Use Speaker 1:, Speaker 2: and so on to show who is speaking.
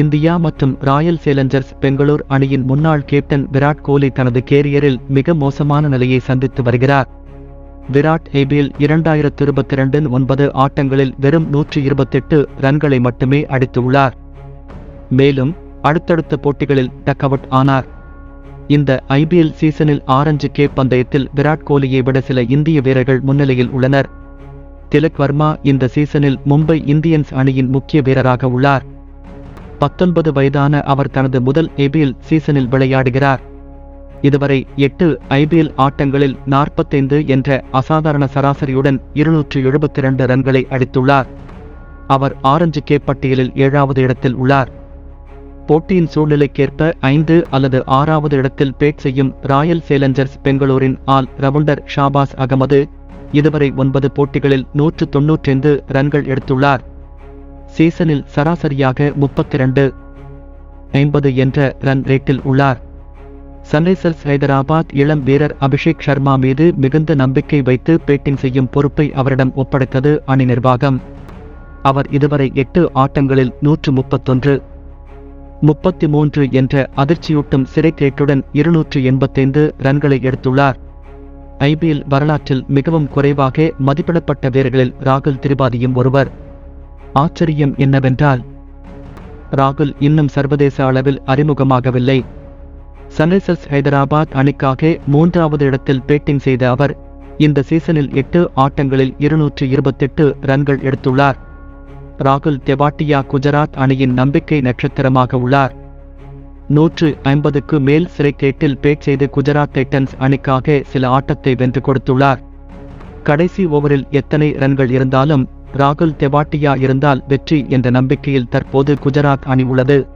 Speaker 1: India மற்றும் Royal Challengers Bangalore அணியின் முன்னாள் கேப்டன் விராட் கோலி தனது கேரியரில் மிக மோசமான நிலையை சந்தித்து வருகிறார். விராட் ஐபிஎல் இரண்டாயிரத்து இருபத்தி இரண்டின் ஒன்பது ஆட்டங்களில் வெறும் நூற்றி இருபத்தெட்டு ரன்களை மட்டுமே அடித்துள்ளார் மேலும் அடுத்தடுத்த போட்டிகளில் டக் அவுட் ஆனார். இந்த ஐபிஎல் சீசனில் ஆரஞ்சு கேப் பந்தயத்தில் விராட் கோலியை விட சில இந்திய வீரர்கள் முன்னிலையில் உள்ளனர். திலக் வர்மா இந்த சீசனில் மும்பை இந்தியன்ஸ் அணியின் முக்கிய வீரராக உள்ளார். பத்தொன்பது வயதான அவர் தனது முதல் ஐபிஎல் சீசனில் விளையாடுகிறார். இதுவரை எட்டு ஐபிஎல் ஆட்டங்களில் நாற்பத்தைந்து என்ற அசாதாரண சராசரியுடன் இருநூற்று எழுபத்தி இரண்டு ரன்களை அடித்துள்ளார். அவர் ஆரஞ்சு கே பட்டியலில் ஏழாவது இடத்தில் உள்ளார். போட்டியின் சூழ்நிலைக்கேற்ப ஐந்து அல்லது ஆறாவது இடத்தில் பேட் செய்யும் ராயல் சேலஞ்சர்ஸ் பெங்களூரின் ஆல் ரவுண்டர் ஷாபாஸ் அகமது இதுவரை ஒன்பது போட்டிகளில் நூற்று தொன்னூற்றைந்து ரன்கள் எடுத்துள்ளார். சீசனில் சராசரியாக முப்பத்திரண்டு ஐம்பது என்ற ரன் ரேட்டில் உள்ளார். சன்ரைசர்ஸ் ஹைதராபாத் இளம் வீரர் அபிஷேக் சர்மா மீது மிகுந்த நம்பிக்கை வைத்து பேட்டிங் செய்யும் பொறுப்பை அவரிடம் ஒப்படைத்தது அணி நிர்வாகம். அவர் இதுவரை எட்டு ஆட்டங்களில் நூற்று முப்பத்தொன்று முப்பத்தி மூன்று என்ற அதிர்ச்சியூட்டும் சிறைக்கேட்டுடன் இருநூற்று எண்பத்தைந்து ரன்களை எடுத்துள்ளார். ஐபிஎல் வரலாற்றில் மிகவும் குறைவாக மதிப்பிடப்பட்ட வீரர்களில் ராகுல் திரிபாதியும் ஒருவர். ஆச்சரியம் என்னவென்றால் ராகுல் இன்னும் சர்வதேச அளவில் அறிமுகமாகவில்லை. சன்ரைசர்ஸ் ஹைதராபாத் அணிக்காக மூன்றாவது இடத்தில் பேட்டிங் செய்த அவர் இந்த சீசனில் எட்டு ஆட்டங்களில் இருநூற்று இருபத்தெட்டு ரன்கள் எடுத்துள்ளார். ராகுல் தெவாட்டியா குஜராத் அணியின் நம்பிக்கை நட்சத்திரமாக உள்ளார். நூற்று ஐம்பதுக்கு மேல் சிறைக்கேட்டில் பேட் செய்து குஜராத் டைட்டன்ஸ் அணிக்காக சில ஆட்டத்தை வென்று கொடுத்துள்ளார். கடைசி ஓவரில் எத்தனை ரன்கள் இருந்தாலும் ராகுல் தெவாட்டியா இருந்தால் வெற்றி என்ற நம்பிக்கையில் தற்போது குஜராத் அணி உள்ளது.